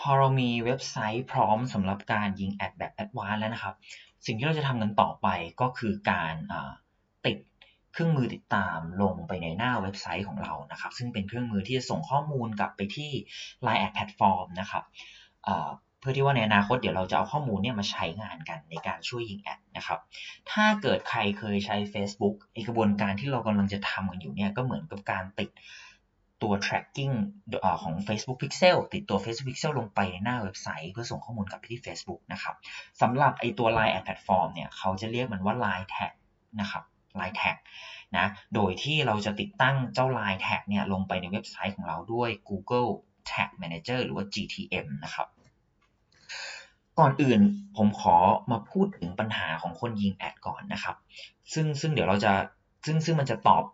พอเรามีเว็บไซต์พร้อมสำหรับการยิงแอดแบบแอดวานซ์แล้วนะครับ สิ่งที่เราจะทำกันต่อไปก็คือการติดเครื่องมือติดตามลงไปในหน้าเว็บไซต์ของเรานะครับ ซึ่งเป็นเครื่องมือที่จะส่งข้อมูลกลับไปที่ Line Ad Platform นะครับเพื่อที่ว่าในอนาคตเดี๋ยวเราจะเอาข้อมูลเนี่ยมาใช้งานกันในการช่วยยิงแอดนะครับ ถ้าเกิดใครเคยใช้ Facebook ไอกระบวนการที่เรากำลังจะทำกันอยู่เนี่ยก็เหมือนกับการติด ตัว tracking ของ Facebook Pixel ติดตัว Facebook Pixel ลงไปในหน้าเว็บไซต์ เพื่อส่งข้อมูลกลับไปที่ Facebook นะครับสำหรับไอตัว Line Ad Platform เนี่ยเขาจะเรียกมันว่า Line Tag นะครับ Line Tag นะโดยที่เราจะติดตั้งเจ้า Line Tag เนี่ยลงไปในเว็บไซต์ของเราด้วย Google Tag Manager หรือว่า GTM นะครับก่อนอื่นผมขอมาพูดถึงปัญหาของคนยิงแอดก่อนนะครับ ซึ่งซึ่งเดี๋ยวเราจะซึ่งซึ่งมันจะตอบ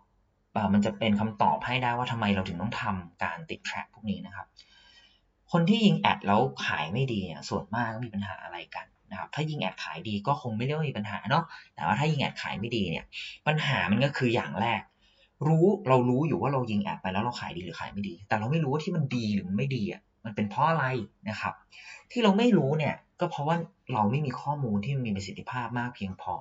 มันจะเป็นคำตอบให้ได้ว่าทำไมเราถึงต้องทำการติดแทร็กพวกนี้นะครับ คนที่ยิงแอดแล้วขายไม่ดีเนี่ยส่วนมากมีปัญหาอะไรกันนะครับ ถ้ายิงแอดขายดีก็คงไม่เรียกว่ามีปัญหาเนาะ แต่ว่าถ้ายิงแอดขายไม่ดีเนี่ยปัญหามันก็คืออย่างแรก รู้เรารู้อยู่ว่าเรายิงแอดไปแล้วเราขายดีหรือขายไม่ดี แต่เราไม่รู้ว่าที่มันดีหรือมันไม่ดีอะมันเป็นเพราะอะไรนะครับ ที่เราไม่รู้เนี่ยก็เพราะว่า เราไม่มีข้อมูลที่มีประสิทธิภาพมากเพียงพอ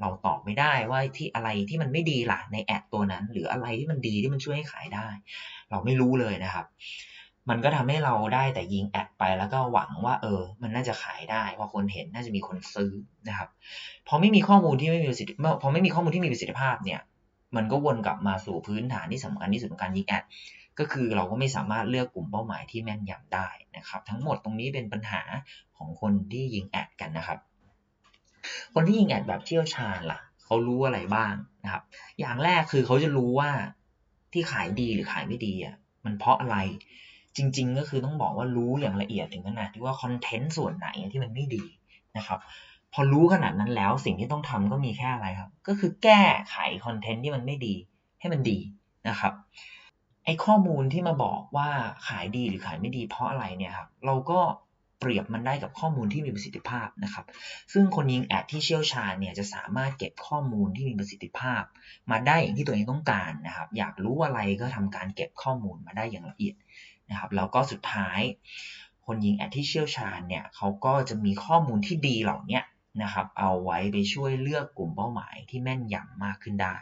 เราตอบไม่ได้ว่าที่อะไรที่มันไม่ดีล่ะในแอดตัวนั้น หรืออะไรที่มันดีที่มันช่วยให้ขายได้ เราไม่รู้เลยนะครับ มันก็ทำให้เราได้แต่ยิงแอดไปแล้วก็หวังว่าเออ มันน่าจะขายได้พอคนเห็นน่าจะมีคนซื้อนะครับพอไม่มีข้อมูลที่ไม่มีประสิทธิพอไม่มีข้อมูลที่มีประสิทธิภาพเนี่ย มันก็วนกลับมาสู่พื้นฐานที่สำคัญที่สุดของการยิงแอด ก็คือเราก็ไม่สามารถเลือกกลุ่มเป้าหมายที่แม่นยำได้นะครับ ทั้งหมดตรงนี้เป็นปัญหาของคนที่ยิงแอดกันนะครับ คนที่ยิงแอดแบบเชี่ยวชาญล่ะเขารู้อะไรบ้างนะครับ อย่างแรกคือเขาจะรู้ว่าที่ขายดีหรือขายไม่ดีอะมันเพราะอะไรจริง ๆ ก็คือต้องบอกว่ารู้อย่างละเอียดถึงขนาดที่ว่าคอนเทนต์ส่วนไหนที่มันไม่ดีนะครับ พอรู้ขนาดนั้นแล้วสิ่งที่ต้องทำก็มีแค่อะไรครับ ก็คือแก้ไขคอนเทนต์ที่มันไม่ดีให้มันดีนะครับ ไอ้ข้อมูลที่มาบอกว่าขายดีหรือขายไม่ดีเพราะอะไรเนี่ยครับเราก็เปรียบมันได้กับข้อมูลที่มีประสิทธิภาพนะครับ ซึ่งคนยิงแอดที่เชี่ยวชาญเนี่ยจะสามารถเก็บข้อมูลที่มีประสิทธิภาพ มาได้อย่างที่ตัวเองต้องการนะครับ อยากรู้อะไรก็ทำการเก็บข้อมูลมาได้อย่างละเอียดนะครับ แล้วก็สุดท้าย คนยิงแอดที่เชี่ยวชาญเนี่ยเขาก็จะมีข้อมูลที่ดีเหล่านี้ นะครับเอาไว้ไปช่วยเลือกกลุ่มเป้าหมายที่แม่นยำมากขึ้นได้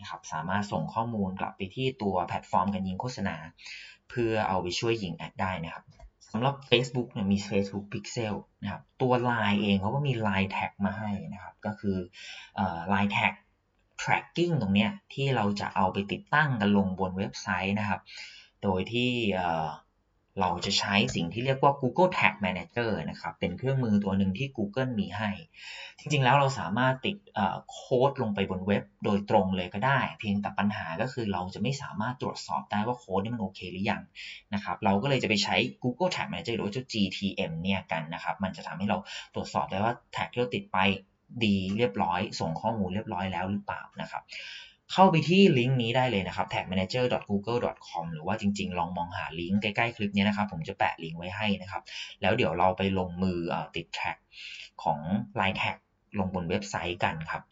นะครับสามารถส่งข้อมูลกลับไปที่ตัวแพลตฟอร์มการยิงโฆษณา เพื่อเอาไปช่วยยิงแอดได้นะครับสำหรับ Facebook เนี่ยมี Facebook Pixel นะครับตัว Line เองเขาก็มี Line Tag มาให้นะครับก็คือ Line Tag tracking ตรงเนี้ยที่เราจะเอาไปติดตั้งกันลงบนเว็บไซต์นะครับ โดยที่ เราจะใช้สิ่งที่เรียกว่า Google Tag Manager นะครับ เป็นเครื่องมือตัวหนึ่งที่ Google มีให้ จริงๆ แล้วเราสามารถติดโค้ดลงไปบนเว็บโดยตรงเลยก็ได้ เพียงแต่ปัญหาก็คือเราจะไม่สามารถตรวจสอบได้ว่าโค้ดนี่มันโอเคหรือยังนะครับ เราก็เลยจะไปใช้ Google Tag Manager หรือว่าเจ้า GTM เนี่ยกันนะครับ มันจะทำให้เราตรวจสอบได้ว่าแท็กที่เราติดไปดีเรียบร้อย ส่งข้อมูลเรียบร้อยแล้วหรือเปล่านะครับ เข้าไปที่ลิงก์นี้ได้เลยนะครับ tagmanager.google.com หรือว่าจริง ๆ ลองมองหาลิงก์ใกล้ๆคลิปนี้นะครับ ผมจะแปะลิงก์ไว้ให้นะครับ แล้วเดี๋ยวเราไปลงมือติดแท็กของ Line Tag ลงบนเว็บไซต์กันครับ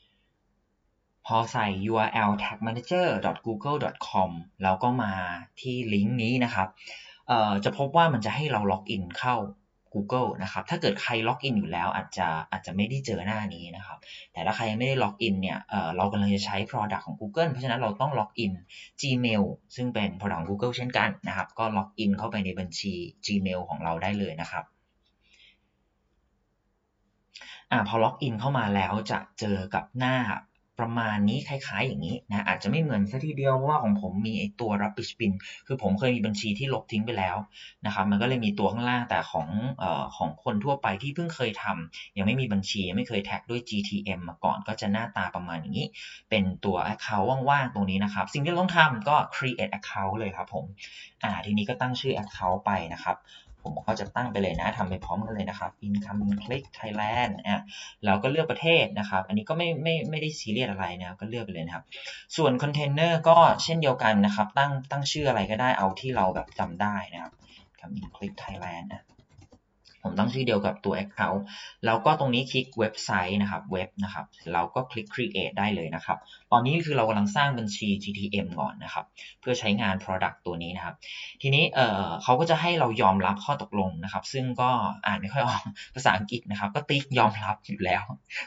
พอใส่ url tagmanager.google.com แล้วก็มาที่ลิงก์นี้นะครับจะพบว่ามันจะให้เราล็อกอินเข้า Google นะครับ ถ้าเกิดใครล็อกอินอยู่แล้วอาจจะอาจจะไม่ได้เจอหน้านี้นะครับ แต่ถ้าใครยังไม่ได้ล็อกอินเนี่ยเเรากำลังจะใช้ Product ของ Google เพราะฉะนั้นเราต้องล็อกอิน Gmail ซึ่งเป็น Product ของ Google เช่นกันนะครับ ก็ล็อกอินเข้าไปในบัญชี Gmail ของเราได้เลยนะครับอพอล็อกอินเข้ามาแล้วจะเจอกับหน้า ประมาณนี้คล้าย ๆ อย่างนี้นะอาจจะไม่เหมือนซะทีเดียวเพราะว่าของผมมีไอตัว rubbish bin คือผมเคยมีบัญชีที่ลบทิ้งไปแล้วนะครับมันก็เลยมีตัวข้างล่างแต่ของออของคนทั่วไปที่เพิ่งเคยทำยังไม่มีบัญชีไม่เคยแท็กด้วย GTM มาก่อนก็จะหน้าตาประมาณอย่างนี้ เป็นตัว account ว่างๆตรงนี้นะครับ สิ่งที่ต้องทำก็ create account เลยครับผมอ่าทีนี้ก็ตั้งชื่อ account ไปนะครับ ผมก็จะตั้งไปเลยนะทำไปพร้อมกันเลยนะครับ income click Thailand อะเราก็เลือกประเทศนะครับ อันนี้ก็ไม่ไม่ไม่ได้ซีเรียสอะไรนะก็เลือกไปเลยนะครับ ส่วนคอนเทนเนอร์ก็เช่นเดียวกันนะครับ ตั้งตั้งชื่ออะไรก็ได้เอาที่เราแบบจำได้นะครับ income click Thailand นะ ผมตั้งชื่อเดียวกับตัว Account แล้วก็ตรงนี้คลิกเว็บไซต์นะครับเว็บนะครับเราก็คลิก Create ได้เลยนะครับ ตอนนี้คือเรากำลังสร้างบัญชี GTM ก่อนนะครับ เพื่อใช้งาน Product ตัวนี้นะครับ ทีนี้เออเขาก็จะให้เรายอมรับข้อตกลงนะครับ ซึ่งก็อ่านไม่ค่อยออกภาษาอังกฤษนะครับ ก็ติ๊กยอมรับอยู่แล้ว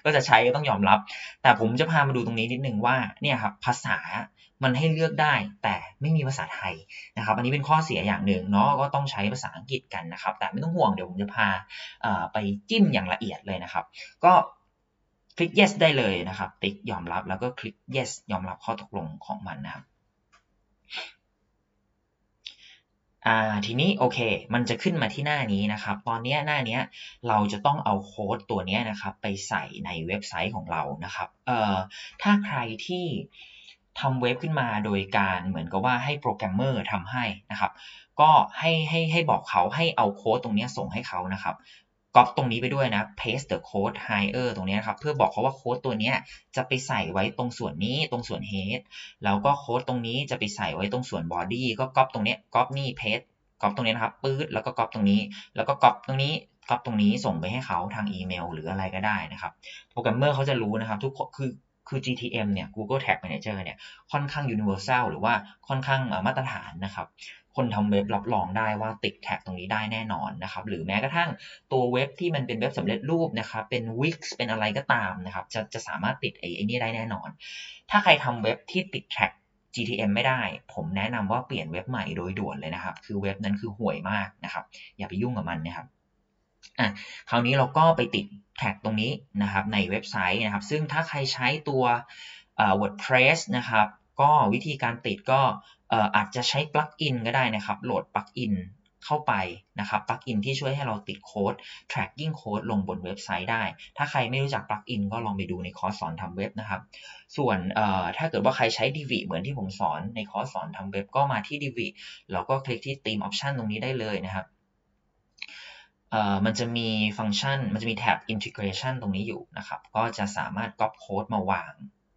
ก็จะใช้ก็ต้องยอมรับ แต่ผมจะพามาดูตรงนี้นิดนึงว่าเนี่ยครับภาษา มันให้เลือกได้แต่ไม่มีภาษาไทยนะครับ อันนี้เป็นข้อเสียอย่างหนึ่งเนาะก็ต้องใช้ภาษาอังกฤษกันนะครับ แต่ไม่ต้องห่วงเดี๋ยวผมจะพาไปจิ้มอย่างละเอียดเลยนะครับ ก็คลิก yes ได้เลยนะครับ ติ๊กยอมรับแล้วก็คลิก yes ยอมรับข้อตกลงของมันนะครับอ่าทีนี้โอเค มันจะขึ้นมาที่หน้านี้นะครับ ตอนนี้หน้านี้เราจะต้องเอาโค้ดตัวนี้นะครับ ไปใส่ในเว็บไซต์ของเรานะครับเอ่อถ้าใครที่ ทำเว็บขึ้นมาโดยการเหมือนกับว่าให้โปรแกรมเมอร์ทำให้นะครับ ก็ให้ให้ให้บอกเขาให้เอาโค้ดตรงนี้ส่งให้เขานะครับก๊อปตรงนี้ไปด้วยนะ paste the code higher ตรงนี้นะครับ เพื่อบอกเขาว่าโค้ดตัวนี้จะไปใส่ไว้ตรงส่วนนี้ตรงส่วน head แล้วก็โค้ดตรงนี้จะไปใส่ไว้ตรงส่วน body ก็ก๊อปตรงนี้ก๊อปนี่ paste ก๊อปตรงนี้นะครับปื๊ดแล้วก็ก๊อปตรงนี้ แล้วก็ก๊อปตรงนี้ก๊อปตรงนี้ส่งไปให้เขาทางอีเมล หรืออะไรก็ได้นะครับ โปรแกรมเมอร์เขาจะรู้นะครับ ทุกคือ คือ GTM เนี่ย Google Tag Manager เนี่ย ค่อนข้าง universal หรือว่าค่อนข้างมาตรฐานนะครับ คนทำเว็บรับรองได้ว่าติดแท็กตรงนี้ได้แน่นอนนะครับ หรือแม้กระทั่งตัวเว็บที่มันเป็นเว็บสำเร็จรูปนะครับ เป็น Wix เป็นอะไรก็ตามนะครับ จะจะสามารถติดไอ้ไอ้นี่ได้แน่นอน ถ้าใครทำเว็บที่ติดแท็ก GTM ไม่ได้ ผมแนะนำว่าเปลี่ยนเว็บใหม่โดยด่วนเลยนะครับ คือเว็บนั้นคือห่วยมากนะครับ อย่าไปยุ่งกับมันนะครับ อะคราวนี้เราก็ไปติดแท็กตรงนี้นะครับในเว็บไซต์นะครับ ซึ่งถ้าใครใช้ตัว WordPress นะครับ ก็วิธีการติดก็อาจจะใช้ปลั๊กอินก็ได้นะครับ โหลดปลั๊กอินเข้าไปนะครับปลั๊กอินที่ช่วยให้เราติดโค้ด tracking โค้ดลงบนเว็บไซต์ได้ ถ้าใครไม่รู้จักปลั๊กอินก็ลองไปดูในคอร์สสอนทำเว็บนะครับ ส่วนถ้าเกิดว่าใครใช้ Divi เหมือนที่ผมสอนในคอร์สสอนทำเว็บก็มาที่ Divi แล้วก็คลิกที่ Theme Option ตรงนี้ได้เลยนะครับ มันจะมีฟังก์ชัน มันจะมีแท็บ integration ตรงนี้อยู่นะครับ ก็จะสามารถ copy โค้ดมาวาง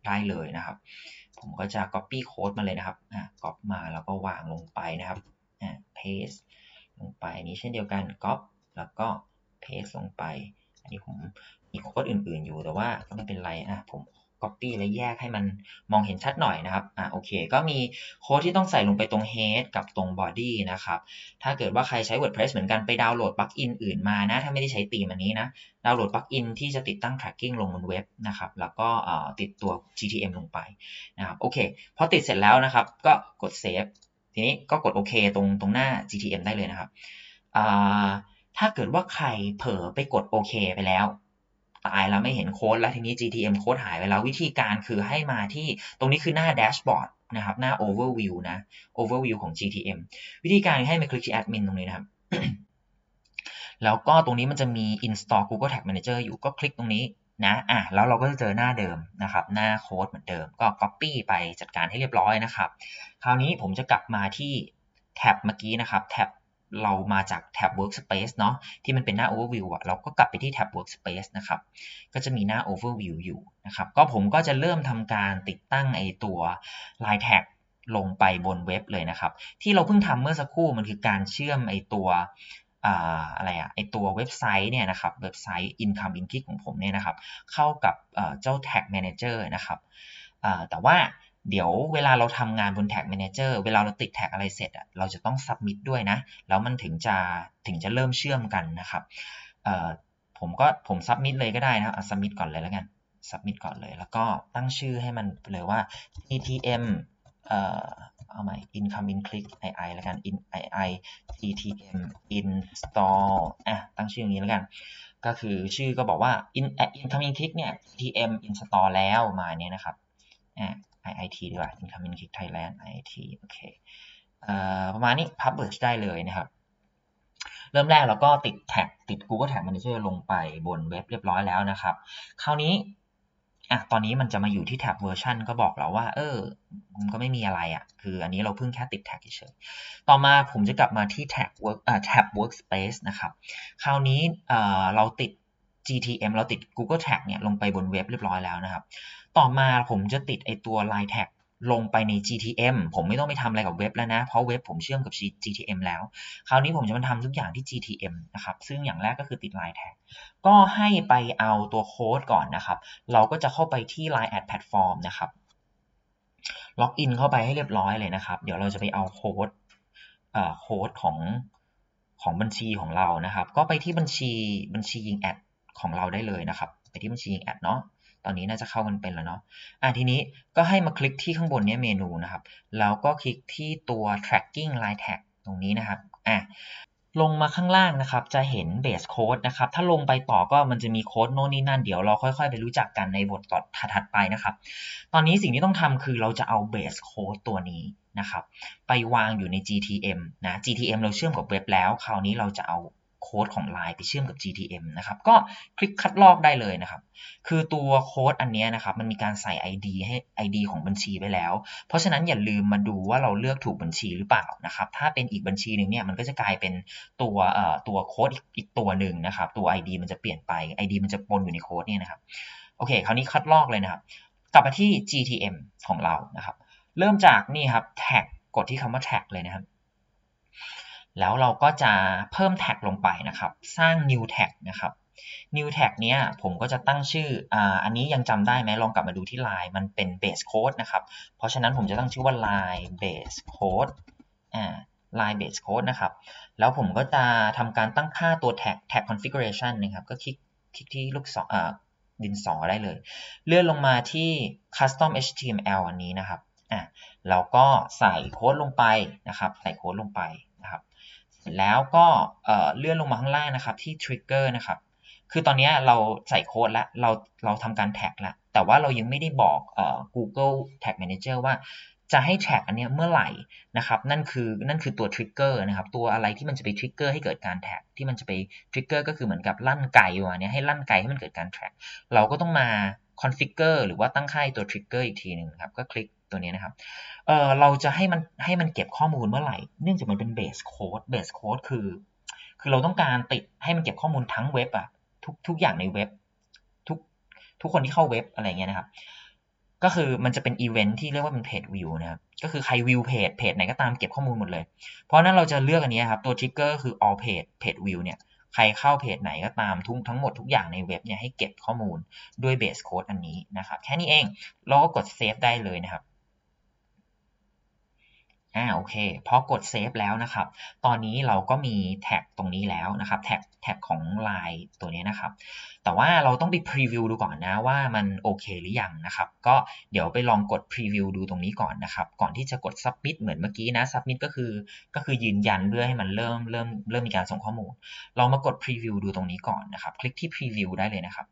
ได้เลยนะครับ ผมก็จะ copy โค้ดมาเลยนะครับ อ่า copy มาแล้วก็วางลงไปนะครับ อ่า paste ลงไปนี้เช่นเดียวกัน copy แล้วก็ paste ลงไป อันนี้ผมมีโค้ดอื่นๆอยู่แต่ว่าก็ไม่เป็นไรอะผม Copy และแยกให้มันมองเห็นชัดหน่อยนะครับอ่าโอเค ก็มีโค้ดที่ต้องใส่ลงไปตรง head กับตรง body นะครับ ถ้าเกิดว่าใครใช้ WordPress เหมือนกันไปดาวน์โหลดปลั๊กอินอื่นมานะ ถ้าไม่ได้ใช้ตีมอันนี้นะ ดาวน์โหลดปลั๊กอินที่จะติดตั้ง tracking ลงบนเว็บนะครับ แล้วก็ติดตัว GTM ลงไปนะครับ โอเค พอติดเสร็จแล้วนะครับ ก็กด save ทีนี้ก็กดโอเคตรงตรงหน้า GTM ได้เลยนะครับ ถ้าเกิดว่าใครเผลอไปกดโอเคไปแล้ว ตายแล้วไม่เห็นโค้ดแล้วทีนี้ GTM โค้ดหายไปแล้ววิธีการคือให้มาที่ตรงนี้คือหน้าแดชบอร์ดนะครับหน้า overview นะ overview ของ GTM วิธีการให้มาคลิกที่ admin ตรงนี้นะครับ แล้วก็ตรงนี้มันจะมี install Google Tag Manager อยู่ก็คลิกตรงนี้นะอะแล้วเราก็จะเจอหน้าเดิมนะครับ หน้าโค้ดเหมือนเดิม ก็ copy ไปจัดการให้เรียบร้อยนะครับ คราวนี้ผมจะกลับมาที่แท็บเมื่อกี้นะครับ แท็บ เรามาจากแท็บ Workspace เนาะที่มันเป็นหน้า Overview อะเราก็กลับไปที่แท็บ Workspace นะครับ ก็จะมีหน้า Overview อยู่นะครับ ก็ผมก็จะเริ่มทำการติดตั้งไอตัว Line Tag ลงไปบนเว็บเลยนะครับ ที่เราเพิ่งทำเมื่อสักครู่มันคือการเชื่อมไอตัวอะไรอะไอตัวเว็บไซต์เนี่ยนะครับเว็บไซต์ Income in Click ของผมเนี่ยนะครับ เข้ากับเจ้า Tag Manager นะครับแต่ว่า เดี๋ยวเวลาเราทำงานบน Tag Manager เวลาเราติดแท็กอะไรเสร็จอะเราจะต้อง submit ด้วยนะ แล้วมันถึงจะถึงจะเริ่มเชื่อมกันนะครับผมก็ผม submit เลยก็ได้นะเอา submit ก่อนเลยแล้วกัน submit ก่อนเลย แล้วก็ตั้งชื่อให้มันเลยว่า TTM เอ่อเอาใหม่ income in click ii แล้วกัน in ii ttm install อะตั้งชื่ออย่างนี้แล้วกัน ก็คือชื่อก็บอกว่า in income in click เนี่ย ttm install แล้วมาเนี้ยนะครับอะ IIT ดีกว่า Incoming Kick Thailand IIT โอเคประมาณนี้ Publish ได้เลยนะครับ เริ่มแรกเราก็ติดแท็กติด Google Tag Manager ลงไปบนเว็บเรียบร้อยแล้วนะครับ คราวนี้อะตอนนี้มันจะมาอยู่ที่แท็บเวอร์ชันก็บอกเราว่า เออ มันก็ไม่มีอะไรอะ่ะ คืออันนี้เราเพิ่งแค่ติดแท็กเฉยต่อมาผมจะกลับมาที่แท็ก work อ่าแท็บ workspace นะครับ คราวนี้เอ่อเราติด GTM เราติด Google Tag เนี่ยลงไปบนเว็บเรียบร้อยแล้วนะครับ ต่อมาผมจะติดไอตัว Line Tag ลงไปใน GTM ผมไม่ต้องไปทำอะไรกับเว็บแล้วนะ เพราะเว็บผมเชื่อมกับ GTM แล้ว คราวนี้ผมจะมาทำทุกอย่างที่ GTM นะครับ ซึ่งอย่างแรกก็คือติด Line Tag ก็ให้ไปเอาตัวโค้ดก่อนนะครับ เราก็จะเข้าไปที่ Line Ad Platform นะครับ ล็อกอินเข้าไปให้เรียบร้อยเลยนะครับ เดี๋ยวเราจะไปเอาโค้ดโค้ดของของบัญชีของเรานะครับ ก็ไปที่บัญชีบัญชียิงแอดของเราได้เลยนะครับ ไปที่บัญชียิงแอดเนาะ ตอนนี้น่าจะเข้ากันเป็นแล้วเนาะอะทีนี้ก็ให้มาคลิกที่ข้างบนนี้เมนูนะครับ แล้วก็คลิกที่ตัว tracking line tag ตรงนี้นะครับอะลงมาข้างล่างนะครับ จะเห็น base code นะครับ ถ้าลงไปต่อก็มันจะมีโค้ดโน่นนี่นั่น เดี๋ยวเราค่อยๆ ไปรู้จักกันในบทต่อถัดไปนะครับ ตอนนี้สิ่งที่ต้องทำคือเราจะเอา base code ตัวนี้นะครับ ไปวางอยู่ใน GTM นะ GTM เราเชื่อมกับเว็บแล้ว คราวนี้เราจะเอา โค้ดของ Line ไปเชื่อมกับ GTM นะครับ ก็คลิกคัดลอกได้เลยนะครับ คือตัวโค้ดอันนี้นะครับมันมีการใส่ ID ให้ ID ของบัญชีไว้แล้ว เพราะฉะนั้นอย่าลืมมาดูว่าเราเลือกถูกบัญชีหรือเปล่านะครับ ถ้าเป็นอีกบัญชีหนึ่งเนี่ยมันก็จะกลายเป็นตัวเอ่อตัวโค้ดอีกตัวหนึ่งนะครับ ตัว ID มันจะเปลี่ยนไป ID มันจะปนอยู่ในโค้ดเนี่ยนะครับ โอเค คราวนี้คัดลอกเลยนะครับ กลับมาที่ GTM ของเรานะครับ เริ่มจากนี่ครับ tag กดที่คำว่า tag เลยนะครับ แล้วเราก็จะเพิ่ม tag ลงไปนะครับ สร้าง new tag นะครับ new tag เนี้ยผมก็จะตั้งชื่ออ่าอันนี้ยังจำได้ไหมลองกลับมาดูที่ line มันเป็น base code นะครับ เพราะฉะนั้นผมจะตั้งชื่อว่า line base code อ่า line base code นะครับ แล้วผมก็จะทำการตั้งค่าตัว tag tag configuration นะครับ ก็คลิกคลิกที่ลูกศรดินสอได้เลย เลื่อนลงมาที่ custom html อันนี้นะครับอะเราก็ใส่โค้ดลงไปนะครับ ใส่โค้ดลงไป แล้วก็เลื่อนลงมาข้างล่างนะครับที่ trigger นะครับ คือตอนนี้เราใส่โค้ดแล้วเราเราทำการแท็กแล้วแต่ว่าเรายังไม่ได้บอก Google Tag Manager ว่าจะให้แท็กอันนี้เมื่อไหร่นะครับ นั่นคือนั่นคือตัว trigger นะครับ ตัวอะไรที่มันจะไป trigger ให้เกิดการแท็กที่มันจะไป trigger ก็คือเหมือนกับลั่นไกวะเนี่ยให้ลั่นไกให้มันเกิดการแท็กเราก็ต้องมา configure หรือว่าตั้งค่าตัว trigger อีกทีหนึ่งครับ ก็คลิก ตัวนี้นะครับเออเราจะให้มันให้มันเก็บข้อมูลเมื่อไหร่ เนื่องจากมันเป็น base code base code คือ คือเราต้องการติดให้มันเก็บข้อมูลทั้งเว็บอะทุกทุกอย่างในเว็บทุกทุกคนที่เข้าเว็บอะไรเงี้ยนะครับ ก็คือมันจะเป็นอีเวนท์ที่เรียกว่าเป็นเพจวิวนะครับ ก็คือใครวิวเพจเพจไหนก็ตามเก็บข้อมูลหมดเลย เพราะนั้นเราจะเลือกอันนี้ครับตัว trigger คือ all page page view เนี่ยใครเข้าเพจไหนก็ตามทุกทั้งหมดทุกอย่างในเว็บเนี่ยให้เก็บข้อมูลด้วย base code อันนี้นะครับ แค่นี้เองเราก็กด save ได้เลยนะครับ อ่าโอเคพอกดเซฟแล้วนะครับ ตอนนี้เราก็มีแท็กตรงนี้แล้วนะครับแท็กแท็กของ Line ตัวนี้นะครับ แต่ว่าเราต้องไปพรีวิวดูก่อนนะว่ามันโอเคหรือยังนะครับ ก็เดี๋ยวไปลองกดพรีวิวดูตรงนี้ก่อนนะครับ ก่อนที่จะกด submit เหมือนเมื่อกี้นะ submit ก็คือก็คือยืนยันเพื่อให้มันเริ่มเริ่มเริ่มมีการส่งข้อมูล เรามากดพรีวิวดูตรงนี้ก่อนนะครับ คลิกที่พรีวิวได้เลยนะครับ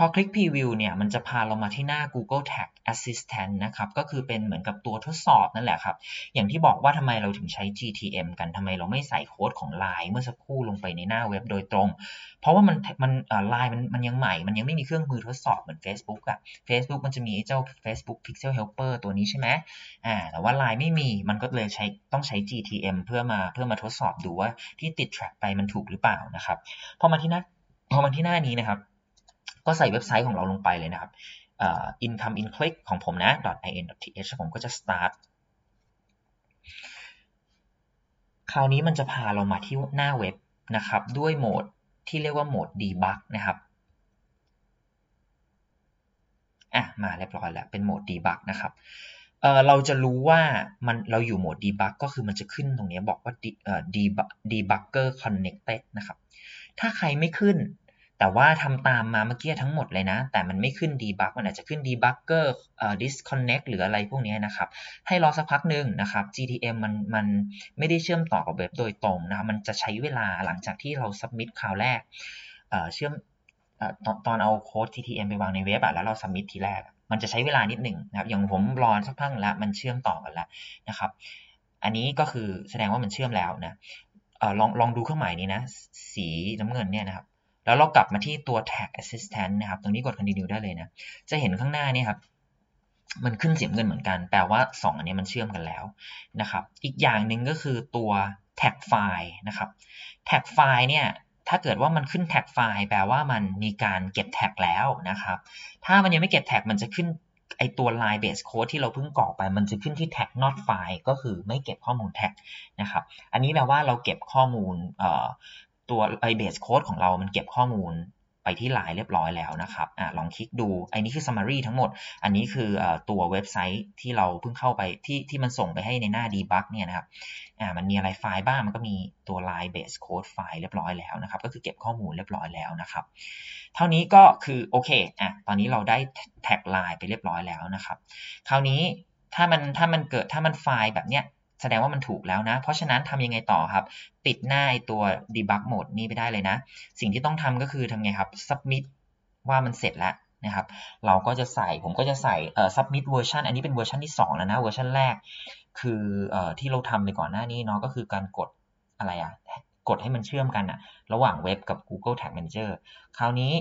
พอคลิก Preview เนี่ยมันจะพาเรามาที่หน้า Google Tag Assistant นะครับก็คือเป็นเหมือนกับตัวทดสอบนั่นแหละครับ อย่างที่บอกว่าทำไมเราถึงใช้ GTM กันทำไมเราไม่ใส่โค้ดของ Line เมื่อสักครู่ลงไปในหน้าเว็บโดยตรง เพราะว่ามันมันไลน์มันมันยังใหม่ มันยังไม่มีเครื่องมือทดสอบเหมือน Facebook อะ Facebook มันจะมีเจ้า Facebook Pixel Helper ตัวนี้ใช่ไหมอ่าแต่ว่า Line ไม่มีมันก็เลยใช้ต้องใช้ GTM เพื่อมาเพื่อมาทดสอบดูว่าที่ติด track ไปมันถูกหรือเปล่านะครับพอมาที่หน้าพอมาที่หน้านี้นะครับ ก็ใส่เว็บไซต์ของเราลงไปเลยนะครับ income in click ของผมนะ .in.th ผมก็จะ start คราวนี้มันจะพาเรามาที่หน้าเว็บนะครับ ด้วยโหมดที่เรียกว่าโหมด debug นะครับอะมาเรียบร้อยแล้ว เป็นโหมด debug นะครับเเราจะรู้ว่ามันเราอยู่โหมด debug ก็คือมันจะขึ้นตรงนี้บอกว่า debugger connected นะครับ ถ้าใครไม่ขึ้น แต่ว่าทำตามมาเมื่อกี้ทั้งหมดเลยนะ แต่มันไม่ขึ้น debug มันอาจจะขึ้น debugger เอ่อ disconnect หรืออะไรพวกนี้นะครับ ให้รอสักพักหนึ่งนะครับ GTM มันมันไม่ได้เชื่อมต่อกับเว็บโดยตรงนะครับมันจะใช้เวลาหลังจากที่เรา submit คราวแรกเเชื่อมอตอนตอนเอาโค้ด GTM ไปวางในเว็บอะแล้วเรา submit ทีแรก มันจะใช้เวลานิดหนึ่งนะครับ อย่างผมรอสักพักแล้วมันเชื่อมต่อกันแล้วนะครับ อันนี้ก็คือแสดงว่ามันเชื่อมแล้วนะออลองลองดูเครื่องหมายนี้นะ สีน้ำเงินเนี่ยนะครับ แล้วเรากลับมาที่ตัว tag assistant นะครับ ตรงนี้กด continue ได้เลยนะ จะเห็นข้างหน้านี่ครับมันขึ้นสีเงินเหมือนกัน แปลว่า 2 อันนี้มันเชื่อมกันแล้วนะครับ อีกอย่างหนึ่งก็คือตัว tag file นะครับ tag file เนี่ยถ้าเกิดว่ามันขึ้น tag file แปลว่ามันมีการเก็บ tag แล้วนะครับ ถ้ามันยังไม่เก็บ tag มันจะขึ้นไอตัว line base code ที่เราเพิ่งกรอกไป มันจะขึ้นที่ tag not file ก็คือไม่เก็บข้อมูล tag นะครับ อันนี้แปลว่าเราเก็บข้อมูล ตัวไอ base code ของเรามันเก็บข้อมูลไปที่ Line เรียบร้อยแล้วนะครับอลองคลิกดู อันนี้คือ summary ทั้งหมด อันนี้คืออตัวเว็บไซต์ที่เราเพิ่งเข้าไปที่ที่มันส่งไปให้ในหน้า debug เนี่ยนะครับอ่ามันมีอะไรไฟล์บ้าง มันก็มีตัว line base code ไฟล์เรียบร้อยแล้วนะครับ ก็คือเก็บข้อมูลเรียบร้อยแล้วนะครับ เท่านี้ก็คือโอเคอะตอนนี้เราได้แท็ก line ไปเรียบร้อยแล้วนะครับ คราวนี้ถ้ามันถ้ามันเกิดถ้ามันไฟล์แบบเนี้ย แสดงว่ามันถูกแล้วนะ เพราะฉะนั้นทำยังไงต่อครับปิดหน้าไอตัว debug mode นี้ไปได้เลยนะ สิ่งที่ต้องทำก็คือทำไงครับ submit ว่ามันเสร็จแล้วนะครับ เราก็จะใส่ผมก็จะใส่เอ่อ submit version อันนี้เป็นเวอร์ชันที่ 2 แล้วนะ เวอร์ชันแรก คือเอ่อที่เราทำไปก่อนหน้านี้เนาะก็คือการกดอะไรอะกดให้มันเชื่อมกันอะระหว่างเว็บกับ Google Tag Manager คราวนี้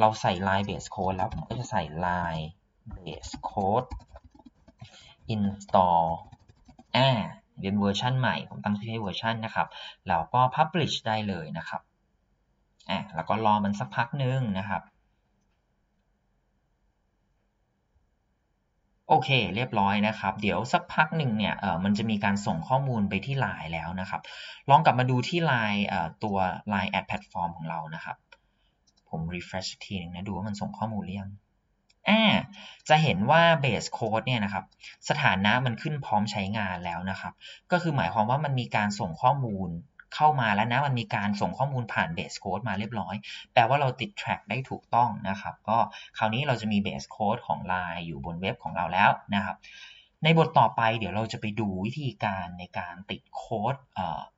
เราใส่ line base code แล้วผมก็จะใส่ line base code install เป็นเวอร์ชันใหม่ ผมตั้งชื่อให้เวอร์ชันนะครับแล้วก็ publish ได้เลยนะครับอะแล้วก็รอมันสักพักหนึ่งนะครับ โอเค เรียบร้อยนะครับ เดี๋ยวสักพักหนึ่งเนี่ยเออมันจะมีการส่งข้อมูลไปที่ Line แล้วนะครับ ลองกลับมาดูที่ Line เอ่อตัว Line Ad Platform ของเรานะครับ ผม refresh ทีนึงนะ ดูว่ามันส่งข้อมูลหรือยัง อ่าจะเห็นว่า base code เนี่ยนะครับสถานะมันขึ้นพร้อมใช้งานแล้วนะครับ ก็คือหมายความว่ามันมีการส่งข้อมูลเข้ามาแล้วนะมันมีการส่งข้อมูลผ่าน base code มาเรียบร้อย แปลว่าเราติด track ได้ถูกต้องนะครับ ก็คราวนี้เราจะมี base code ของ Line อยู่บนเว็บของเราแล้วนะครับ ในบทต่อไปเดี๋ยวเราจะไปดูวิธีการในการติดโค้ด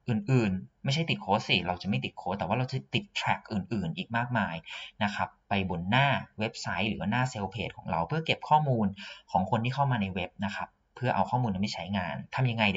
อื่นๆ ไม่ใช่ติดโค้ดสิ เราจะไม่ติดโค้ดแต่ว่าเราจะติดแทร็กอื่นๆ อีกมากมายนะครับไปบนหน้าเว็บไซต์หรือว่าหน้าเซลล์เพจของเราเพื่อเก็บข้อมูลของคนที่เข้ามาในเว็บนะครับ เพื่อเอาข้อมูลนั้นไปใช้งานทำยังไงเดี๋ยว